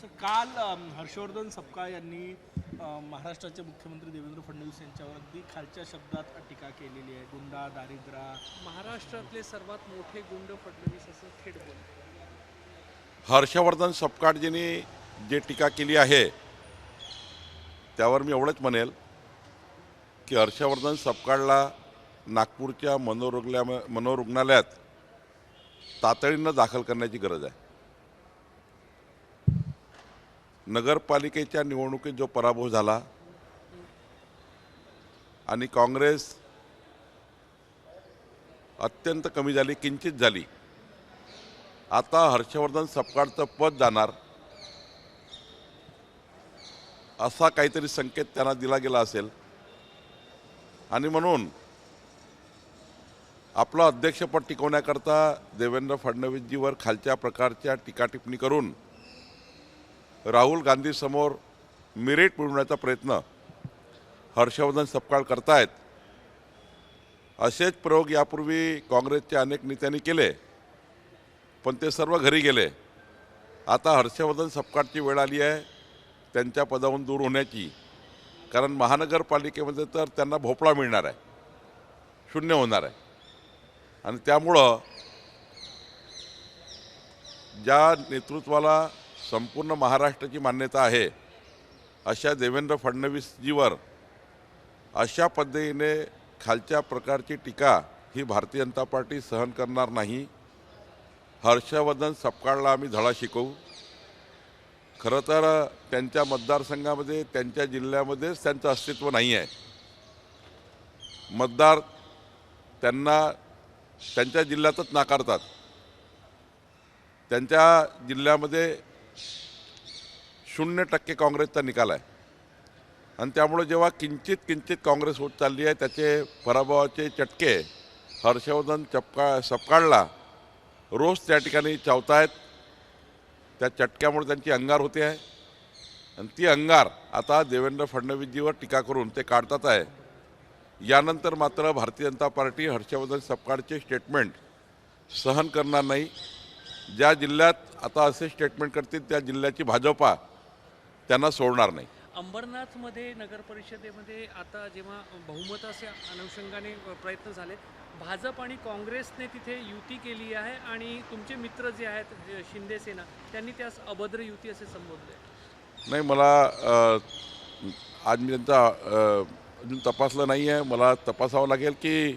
Sir काल हर्षवर्धन सपकाळ यांनी महाराष्ट्राचे मुख्यमंत्री देवेंद्र फडणवीस यांच्यावर अगदी खालच्या शब्दात टीका केलेली आहे. गुंडा दारिद्रा महाराष्ट्रातले सर्वात मोठे गुंड फडणवीस असं थेट बोलले. हर्षवर्धन सपकाळजींनी जे टीका केली आहे त्यावर मी एवढंच म्हणेल की हर्षवर्धन सपकाळला नागपूरच्या मनोरुग्ल्या मनोरुग्णालयात तातडीनं दाखल करण्याची गरज आहे. नगरपालिकेच्या निवडणुकीत जो पराभव झाला आणि काँग्रेस अत्यंत कमी झाली किंचित झाली. आता हर्षवर्धन सपकाळचं पद जाणार असा काहीतरी संकेत त्यांना दिला गेला असेल. आणि म्हणून आपलं अध्यक्षपद टिकवण्याकरता देवेंद्र फडणवीसजीवर खालच्या प्रकारच्या टीकाटिप्पणी करून राहुल गांधीसमोर मिरिट मिळवण्याचा प्रयत्न हर्षवर्धन सपकाळ करतायत. असेच प्रयोग यापूर्वी काँग्रेसच्या अनेक नेत्यांनी केले पण ते सर्व घरी गेले. आता हर्षवर्धन सपकाळची वेळ आली आहे त्यांच्या पदावरून दूर होण्याची. कारण महानगरपालिकेमध्ये तर त्यांना भोपळा मिळणार आहे. शून्य होणार आहे. आणि त्यामुळं ज्या नेतृत्वाला संपूर्ण महाराष्ट्राची मान्यता आहे. अशा देवेंद्र फडणवीसजीवर अशा पद्धतीने खालच्या प्रकारची टीका ही भारतीय जनता पार्टी सहन करणार नाही. हर्षवर्धन सपकाळला आम्ही धडा शिकवू. खरं तर त्यांच्या मतदारसंघामध्ये त्यांच्या जिल्ह्यामध्येच त्यांचं अस्तित्व नाही आहे. मतदार त्यांना त्यांच्या जिल्ह्यातच नाकारतात. त्यांच्या जिल्ह्यामध्ये शून्य टक्के काँग्रेसचा निकाल आहे. आणि त्यामुळे जेव्हा किंचित किंचित काँग्रेस होत चालली आहे त्याचे पराभवाचे चटके हर्षवर्धन चपका सपकाळला रोज त्या ठिकाणी चावतायत. त्या चटक्यामुळे त्यांची अंगार होते आहे. आणि ती अंगार आता देवेंद्र फडणवीसजीवर टीका करून ते काढतात आहे. यानंतर मात्र भारतीय जनता पार्टी हर्षवर्धन सपकाळचे स्टेटमेंट सहन करणार नाही. ज्या जिल्ह्यात आता असे स्टेटमेंट करतील त्या जिल्ह्याची भाजपा त्यांना सोडणार नाही. अंबरनाथमध्ये नगर परिषदेमध्ये आता जेव्हा बहुमताच्या अनुषंगाने प्रयत्न झाले भाजप आणि काँग्रेसने तिथे युती केली आहे आणि तुमचे मित्र जे आहेत जे शिंदे सेना त्यांनी त्यास अभद्र युती असे संबोधले. नाही मला आज मी त्यांचा अजून तपासलं नाही आहे मला तपासावं लागेल की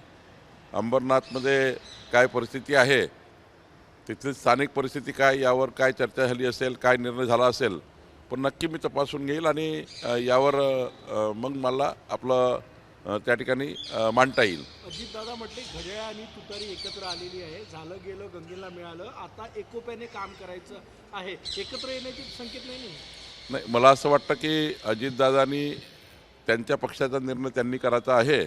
अंबरनाथमध्ये काय परिस्थिती आहे. तिथली स्थानिक परिस्थिती काय यावर काय चर्चा झाली असेल काय निर्णय झाला असेल पण नक्की मी तपासून घेईल आणि यावर मग मला आपलं त्या ठिकाणी मांडता येईल. अजितदादा म्हटले घड्याळ आणि तुतारी एकत्र आलेली आहे झालं गेलं गंगेला मिळालं आता एकोप्याने काम करायचं आहे. एकत्र येण्याचे संकेत नाही नाही मला असं वाटतं की अजितदादांनी त्यांच्या पक्षाचा निर्णय त्यांनी करायचा आहे.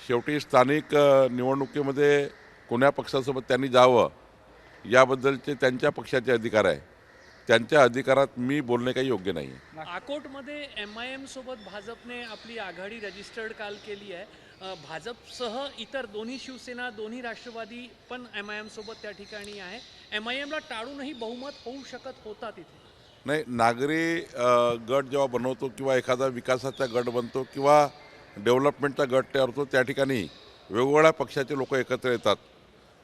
शेवटी स्थानिक निवडणुकीमध्ये कोण्या पक्षासोबत त्यांनी जावं याबद्दलचे त्यांच्या पक्षाचे अधिकार आहे. त्यांच्या अधिकारात मी बोलणे काही योग्य नाही आहे. आकोटमध्ये एम आय एम सोबत भाजपने आपली आघाडी रजिस्टर्ड काल केली आहे. भाजपसह इतर दोन्ही शिवसेना दोन्ही राष्ट्रवादी पण एम आय एम सोबत त्या ठिकाणी आहे. एम आय एमला टाळूनही बहुमत होऊ शकत होता तिथे. नाही नागरी गट जेव्हा बनवतो किंवा एखादा विकासाचा गट बनतो किंवा डेव्हलपमेंटचा गट तयार होतो त्या ठिकाणी वेगवेगळ्या पक्षाचे लोक एकत्र येतात.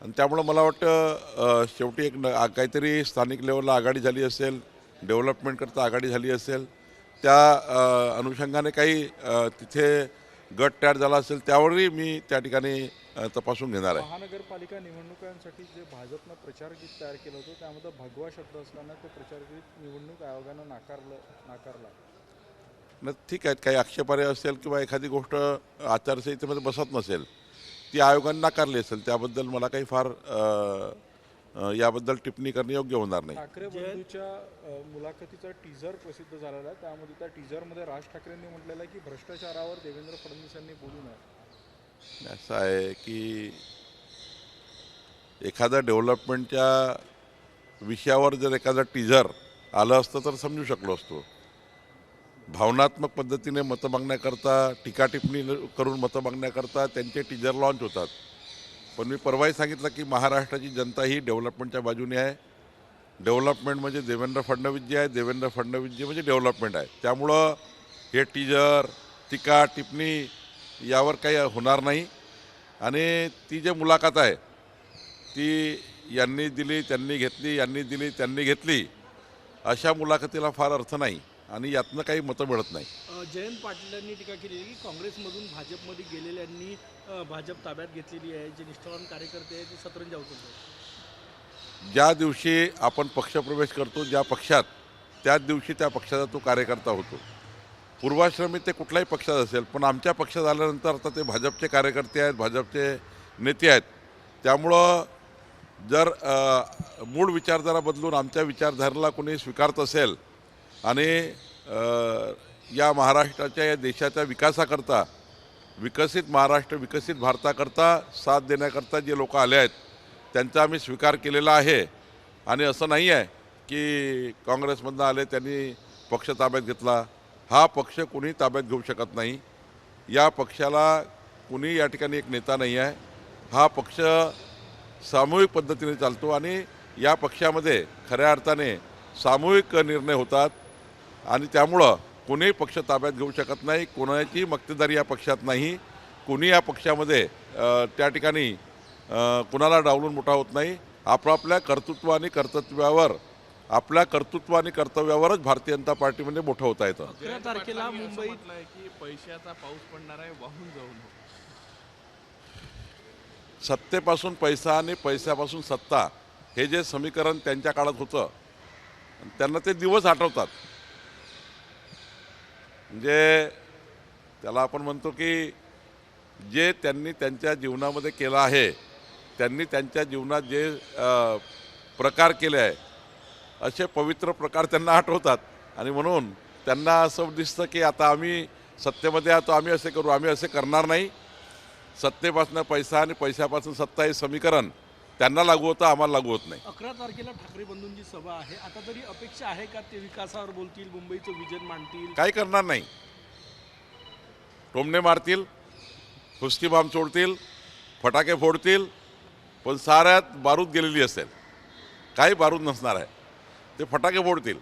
आणि त्यामुळं मला वाटतं शेवटी एक न काहीतरी स्थानिक लेवलला आघाडी झाली असेल डेव्हलपमेंटकरता आघाडी झाली असेल त्या अनुषंगाने काही तिथे गट तयार झाला असेल त्यावरही मी त्या ठिकाणी तपासून घेणार आहे. महानगरपालिका निवडणुकांसाठी जे भाजपनं प्रचारगीत तयार केलं होतं त्यामध्ये भगवा शब्द असताना ते प्रचारगीत निवडणूक आयोगानं नाकारलं नाकारला. न ठीक आहे काही आक्षेपार्ह असेल किंवा एखादी गोष्ट आचारसंहितेमध्ये बसत नसेल ती आयोगाने नाकारली असेल त्याबद्दल मला काही फार याबद्दल टिप्पणी करणे योग्य होणार नाही. ठाकरे बंधूच्या मुलाखतीचा टीझर प्रसिद्ध झालेला आहे. त्यामध्ये त्या टीझरमध्ये राज ठाकरेंनी म्हटलेलं आहे की भ्रष्टाचारावर देवेंद्र फडणवीस यांनी बोलू नये. असं आहे की एखाद्या डेव्हलपमेंटच्या विषयावर जर एखादं टीझर आलं असतं तर समजू शकलो असतो. भावनात्मक पद्धतीने मतं मागण्याकरता टीकाटिपणी करून मतं मागण्याकरता त्यांचे टीजर लॉन्च होतात. पण मी परवाही सांगितलं की महाराष्ट्राची जनता ही डेव्हलपमेंटच्या बाजूने आहे. डेव्हलपमेंट म्हणजे देवेंद्र फडणवीस जे आहे देवेंद्र फडणवीस जे म्हणजे डेव्हलपमेंट आहे. त्यामुळं हे टीजर टीका टिप्पणी यावर काही होणार नाही. आणि ती जे मुलाखत आहे ती यांनी दिली त्यांनी घेतली यांनी दिली त्यांनी घेतली अशा मुलाखतीला फार अर्थ नाही. आणि यातनं काही मतं मिळत नाही. जयंत पाटलांनी टीका केली की काँग्रेसमधून भाजपमध्ये गेलेल्यांनी भाजप ताब्यात घेतलेली आहे जे निष्ठावान कार्यकर्ते आहेत ते सतरंजा उचलतात ज्या दिवशी आपण पक्षप्रवेश करतो ज्या पक्षात त्याच दिवशी त्या पक्षाचा तो कार्यकर्ता होतो. पूर्वाश्रमी ते कुठल्याही पक्षात असेल पण आमच्या पक्षात आल्यानंतर आता ते भाजपचे कार्यकर्ते आहेत भाजपचे नेते आहेत. त्यामुळं जर मूळ विचारधारा बदलून आमच्या विचारधारेला कोणी स्वीकारत असेल आणि या महाराष्ट्राच्या या देशाच्या विकासाकरता विकसित महाराष्ट्र विकसित भारताकरता साथ देण्याकरता जे लोक आले आहेत त्यांचा आम्ही स्वीकार केलेला आहे. आणि असं नाही आहे की काँग्रेसमधनं आले त्यांनी पक्ष ताब्यात घेतला. हा पक्ष कुणी ताब्यात घेऊ शकत नाही. या पक्षाला कुणी या ठिकाणी एक नेता नाही आहे. हा पक्ष सामूहिक पद्धतीने चालतो आणि या पक्षामध्ये खऱ्या अर्थाने सामूहिक निर्णय होतात. आणि त्यामुळं कोणीही पक्ष ताब्यात घेऊ शकत नाही कोणाची मक्तेदारी या पक्षात नाही कोणी या पक्षामध्ये त्या ठिकाणी कुणाला डावलून मोठा होत नाही. आपापल्या कर्तृत्व आणि कर्तव्यावर आपल्या कर्तृत्व आणि कर्तव्यावरच भारतीय जनता पार्टीमध्ये मोठं होता येतं. अकरा तारखेला मुंबईत की पैशाचा पाऊस पडणार आहे वाहून जाऊ नको सत्तेपासून पैसा आणि पैशापासून सत्ता हे जे समीकरण त्यांच्या काळात होतं त्यांना ते दिवस आठवतात. म्हणजे त्याला आपण म्हणतो की जे त्यांनी त्यांच्या जीवनामध्ये केलं आहे त्यांनी त्यांच्या जीवनात जे प्रकार केले आहे असे पवित्र प्रकार त्यांना आठवतात. आणि म्हणून त्यांना असं दिसतं की आता आम्ही सत्तेमध्ये आहोत आम्ही असे करू. आम्ही असे करणार नाही. सत्तेपासून पैसा आणि पैशापासून सत्ता हे समीकरण. त्यांना लागू होतं आम्हाला लागू होत नाही. अकरा तारखेला ठाकरे बंधूंची सभा आहे. आता तरी अपेक्षा आहे का ते विकासावर बोलतील मुंबईचं विजन मांडतील? काही करणार नाही. टोमणे मारतील हुसकी बाम सोडतील फटाके फोडतील पण साऱ्यात बारूद गेलेली असेल. काही बारूद नसणार आहे. ते फटाके फोडतील.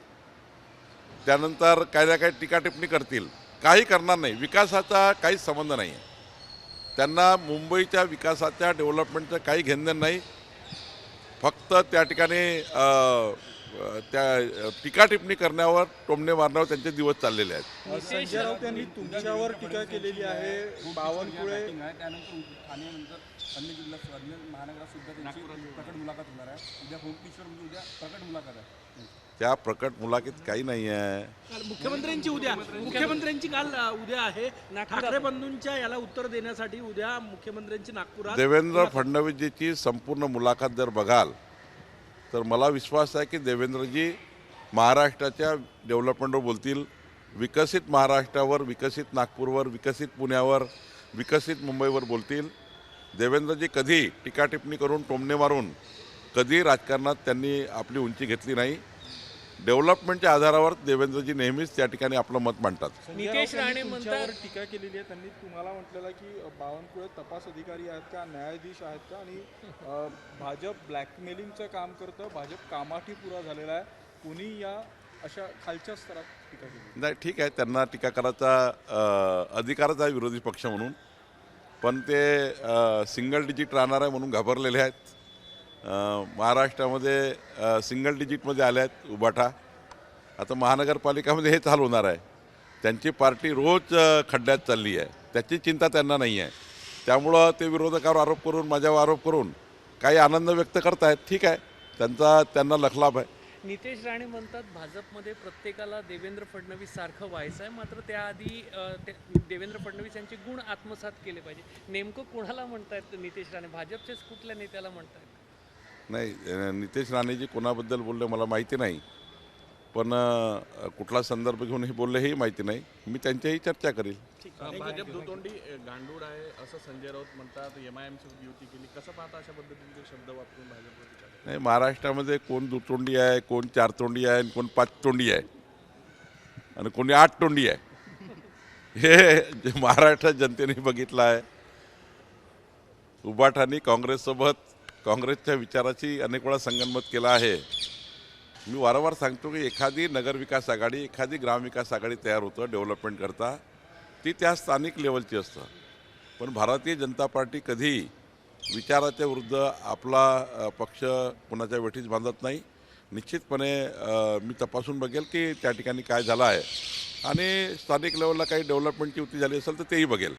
त्यानंतर काही ना काही टीका टिप्पणी करतील. काही करणार नाही. विकासाचा काहीच संबंध नाही आहे त्यांना मुंबईच्या विकासाच्या डेव्हलपमेंटचं काही घेणं नाही. फक्त त्या ठिकाणी त्या टीका टिप्पणी करण्यावर टोमणे मारण्यावर त्यांचे दिवस चाललेले आहेत. संजय राऊत यांनी तुमच्यावर टीका केलेली आहे. बावनकुळे जिल्ह्यात अन्य महानगरात सुद्धा त्यांची प्रकट मुलाखत होणार आहे. उद्या होमकिशोर म्हणजे उद्या प्रकट मुलाखत आहे. त्या प्रकट मुलाखत काही नाही आहे. काल मुख्यमंत्र्यांची उद्या. मुख्यमंत्र्यांची काल अ, उद्या आहे. ठाकरे बंधूंच्या याला उत्तर देण्यासाठी उद्या मुख्यमंत्र्यांची नागपुरात देवेंद्र फडणवीसजीची संपूर्ण मुलाखत जर बघाल तर मला विश्वास आहे की देवेंद्रजी महाराष्ट्राच्या डेव्हलपमेंटवर बोलतील. विकसित महाराष्ट्रावर विकसित नागपूरवर विकसित पुण्यावर विकसित मुंबईवर बोलतील. देवेंद्रजी कधी टीका टिप्पणी करून टोमणे मारून कधी राजकारणात त्यांनी आपली उंची घेतली नाही. डेव्हलपमेंटच्या आधारावर देवेंद्रजी नेहमीच त्या ठिकाणी आपलं मत मांडतात. नितेश राणे म्हणतात- टीका केलेली आहे. त्यांनी तुम्हाला म्हटलेलं की बावनकुळे तपास अधिकारी आहेत का न्यायाधीश आहेत का आणि अ, भाजप ब्लॅकमेलिंगचं काम करतं भाजप कामाठी पुरा झालेला आहे. कुणी या अशा खालच्या स्तरात टीका केली? नाही ठीक आहे त्यांना टीका करायचा अ, अधिकारच आहे विरोधी पक्ष म्हणून. पण ते सिंगल डिजिट राहणार आहे म्हणून घाबरलेले आहेत. महाराष्ट्रामध्ये सिंगल डिजिटमध्ये आल्या आहेत उबाठा. आता महानगरपालिकामध्ये हे चालू होणार आहे. त्यांची पार्टी रोज खड्ड्यात चालली आहे. त्याची चिंता त्यांना नाही आहे. त्यामुळं ते विरोधकावर आरोप करून माझ्यावर आरोप करून काही आनंद व्यक्त करतायत. ठीक आहे. त्यांचा त्यांना लखलाभ आहे. नितेश राणे म्हणतात भाजपमध्ये प्रत्येकाला देवेंद्र फडणवीस सारखं व्हायचं आहे. मात्र त्याआधी ते- देवेंद्र फडणवीस यांचे गुण आत्मसात केले पाहिजे. नेमकं कोणाला म्हणतायत नितेश राणे? भाजपचेच कुठल्या नेत्याला म्हणतायत? नाही नितेश राणेजी कोणाबद्दल बोलले मला माहिती नाही. पण कुठला संदर्भ घेऊन हे बोलले हेही माहिती नाही. मी त्यांच्याही चर्चा करील. भाजप दुतोंडी गांडूळ आहे असं संजय राऊत म्हणतात एम आय एमची युती केली. कसं पाहता अशा पद्धतीचे शब्द वापरून टीका? नाही महाराष्ट्रामध्ये कोण दुतोंडी आहे कोण चारतोंडी आहे आणि कोण पाचतोंडी आहे? आणि कोणी आठ तोंडी आहे? हे जे महाराष्ट्रात जनतेने बघितलं आहे. उबाठानी काँग्रेससोबत काँग्रेसच्या विचाराची अनेक वेळा संगनमत केला आहे. मी वारंवार सांगतो की एखादी नगरविकास आघाडी एखादी ग्रामविकास आघाडी तयार होतं डेव्हलपमेंट करता. ती त्या स्थानिक लेवलची असतं. पण भारतीय जनता पार्टी कधी विचाराच्या विरुद्ध आपला पक्ष कुणाच्या वेठीच बांधत नाही. निश्चितपणे मी तपासून बघेल की त्या ठिकाणी काय झालं आहे. आणि स्थानिक लेवलला काही डेव्हलपमेंटची युती झाली असेल तर तेही बघेल.